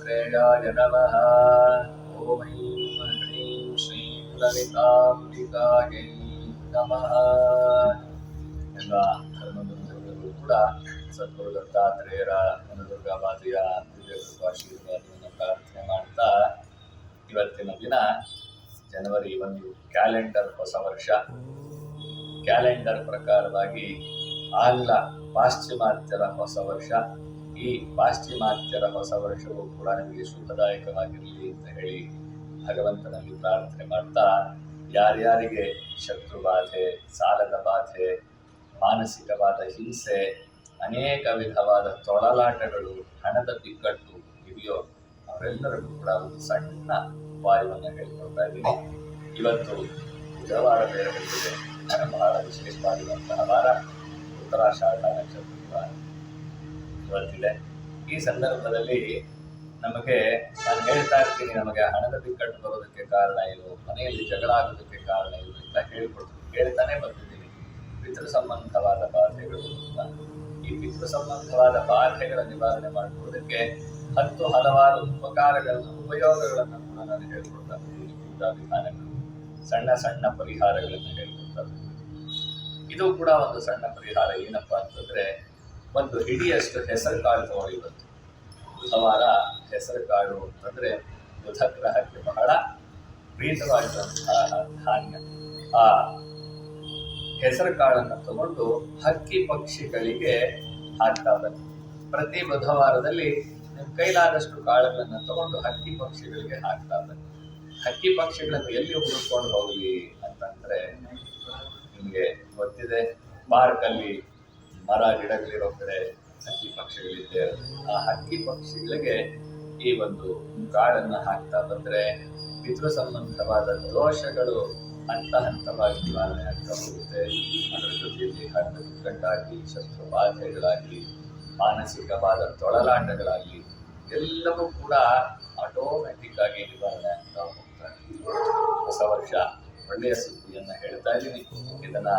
श्रेयाय नमः। ॐ ह्रीं ಶ್ರೀ ನಮಃ ಎಲ್ಲ ಧರ್ಮಬಂಧುಗಳು ಕೂಡ ಸದ್ಗುರು ದತ್ತಾತ್ರೇಯರ ಮನದುರ್ಗಾ ಮಾತೆಯ ಆಶೀರ್ವಾದವನ್ನು ಪ್ರಾರ್ಥನೆ ಮಾಡ್ತಾ ಇವತ್ತಿನ ದಿನ ಜನವರಿ ಒಂದು ಕ್ಯಾಲೆಂಡರ್ ಹೊಸ ವರ್ಷ. ಕ್ಯಾಲೆಂಡರ್ ಪ್ರಕಾರವಾಗಿ ಆಂಗ್ಲ ಪಾಶ್ಚಿಮಾತ್ಯರ ಹೊಸ ವರ್ಷ. ಈ ಪಾಶ್ಚಿಮಾತ್ಯರ ಹೊಸ ವರ್ಷವು ಕೂಡ ನಮಗೆ ಶುಭದಾಯಕವಾಗಿರಲಿ ಅಂತ ಹೇಳಿ ಭಗವಂತನಲ್ಲಿ ಪ್ರಾರ್ಥನೆ ಮಾಡ್ತಾ, ಯಾರ್ಯಾರಿಗೆ ಶತ್ರು ಬಾಧೆ ಸಾಲದ ಬಾಧೆ, ಮಾನಸಿಕವಾದ ಹಿಂಸೆ, ಅನೇಕ ವಿಧವಾದ ತೊಳಲಾಟಗಳು, ಹಣದ ಬಿಕ್ಕಟ್ಟು ಇದೆಯೋ ಅವರೆಲ್ಲರಿಗೂ ಕೂಡ ಒಂದು ಸಣ್ಣ ಉಪಾಯವನ್ನು ಹೇಳ್ಕೊಳ್ತಾ ಇದ್ದೀನಿ. ಇವತ್ತು ಬುಧವಾರ ಬೇರೆ ಬಹಳ ವಿಶೇಷವಾಗಿರುವಂತಹ ವಾರ. ಉತ್ತರಾಷಾಢ ನಕ್ಷತ್ರ. ಇವತ್ತಿದೆ ಈ ಸಂದರ್ಭದಲ್ಲಿ ನಮಗೆ ನಾನು ಹೇಳ್ತಾ ಇರ್ತೀನಿ, ನಮಗೆ ಹಣದ ಬಿಕ್ಕಟ್ಟು ಬರೋದಕ್ಕೆ ಕಾರಣ ಏನು, ಮನೆಯಲ್ಲಿ ಜಗಳ ಆಗೋದಕ್ಕೆ ಕಾರಣ ಏನು ಅಂತ ಹೇಳ್ಕೊಡ್ತೀನಿ ಹೇಳ್ತಾನೆ ಬರ್ತಿದ್ದೀನಿ ಪಿತೃ ಸಂಬಂಧವಾದ ಬಾಧೆಗಳು ಈ ಪಿತೃ ಸಂಬಂಧವಾದ ಬಾಧೆಗಳ ನಿವಾರಣೆ ಮಾಡುವುದಕ್ಕೆ ಹತ್ತು ಹಲವಾರು ಉಪಕಾರಗಳನ್ನು, ಉಪಯೋಗಗಳನ್ನು ಕೂಡ ನಾನು ಹೇಳ್ಕೊಡ್ತಾ ಇದ್ದೀನಿ. ಪೂಜಾ ಸಣ್ಣ ಸಣ್ಣ ಪರಿಹಾರಗಳನ್ನು ಹೇಳ್ಕೊಡ್ತಾ ಇದು ಕೂಡ ಒಂದು ಸಣ್ಣ ಪರಿಹಾರ ಏನಪ್ಪಾ ಅಂತಂದ್ರೆ ಒಂದು ಹಿಡಿಯಷ್ಟು ಹೆಸರು ಕಾಳು ತಗೊಳ್ಳಿ ಬಂತು. ಬುಧವಾರ ಹೆಸರು ಕಾಳು ಅಂತಂದ್ರೆ ಬುಧ ಗ್ರಹಕ್ಕೆ ಬಹಳ ಪ್ರೀತವಾಗಿರುವಂತಹ ಧಾನ್ಯ. ಆ ಹೆಸರು ಕಾಳನ್ನು ತಗೊಂಡು ಹಕ್ಕಿ ಪಕ್ಷಿಗಳಿಗೆ ಹಾಕ್ತಾ ಬಂತು. ಪ್ರತಿ ಬುಧವಾರದಲ್ಲಿ ನಿಮ್ಮ ಕೈಲಾದಷ್ಟು ಕಾಳುಗಳನ್ನು ತಗೊಂಡು ಹಕ್ಕಿ ಪಕ್ಷಿಗಳಿಗೆ ಹಾಕ್ತಾ ಹಕ್ಕಿ ಪಕ್ಷಿಗಳನ್ನು ಎಲ್ಲಿ ಹುಡುಕೊಂಡು ಹೋಗಲಿ ಅಂತಂದ್ರೆ ನಿಮಗೆ ಗೊತ್ತಿದೆ ಪಾರ್ಕಲ್ಲಿ ಮರ ಗಿಡಗಳಿರೋ ಕಡೆ ಹಕ್ಕಿ ಪಕ್ಷಿಗಳಿದೆ. ಆ ಹಕ್ಕಿ ಪಕ್ಷಿಗಳಿಗೆ ಈ ಒಂದು ಕಾಡನ್ನು ಹಾಕ್ತಾ ಬಂದ್ರೆ ಪಿತೃ ಸಂಬಂಧವಾದ ದೋಷಗಳು ಹಂತ ಹಂತವಾಗಿ ನಿವಾರಣೆ ಆಗ್ತಾ ಹೋಗುತ್ತೆ. ಅದರ ಜೊತೆಯಲ್ಲಿ ಹಣ್ಣು ಬಿಕ್ಕಟ್ಟಾಗಲಿ ಶಸ್ತ್ರ ಬಾಧೆಗಳಾಗಲಿ ಮಾನಸಿಕವಾದ ತೊಳಲಾಟಗಳಾಗಲಿ, ಎಲ್ಲವೂ ಕೂಡ ಆಟೋಮ್ಯಾಟಿಕ್ ಆಗಿ ನಿವಾರಣೆ ಆಗ್ತಾ ಹೋಗ್ತಾರೆ ಹೊಸ ವರ್ಷ, ಒಳ್ಳೆಯ ಸುದ್ದಿಯನ್ನು ಹೇಳ್ತಾ ಇದ್ದೀನಿ ಇದನ್ನ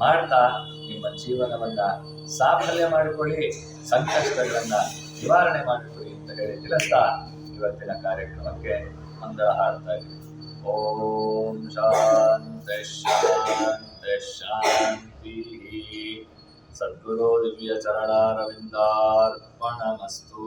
ಮಾಡ್ತಾ ನಿಮ್ಮ ಜೀವನವನ್ನ ಸಾಫಲ್ಯ ಮಾಡಿಕೊಳ್ಳಿ, ಸಂಕಷ್ಟಗಳನ್ನ ನಿವಾರಣೆ ಮಾಡಿಕೊಳ್ಳಿ ಅಂತ ಹೇಳಿ ತಿಳಿಸ್ತಾ ಇವತ್ತಿನ ಕಾರ್ಯಕ್ರಮಕ್ಕೆ ಅಂದ ಹಾಡ್ತಾ ಇದ್ದೀವಿ ಓಂ ಶಾಂತ ಶಾಂತ, ಶಾಂತಿ. ಸದ್ಗುರು ದಿವ್ಯ ಚರಣಾರವಿಂದಾರ್ಪಣಮಸ್ತು.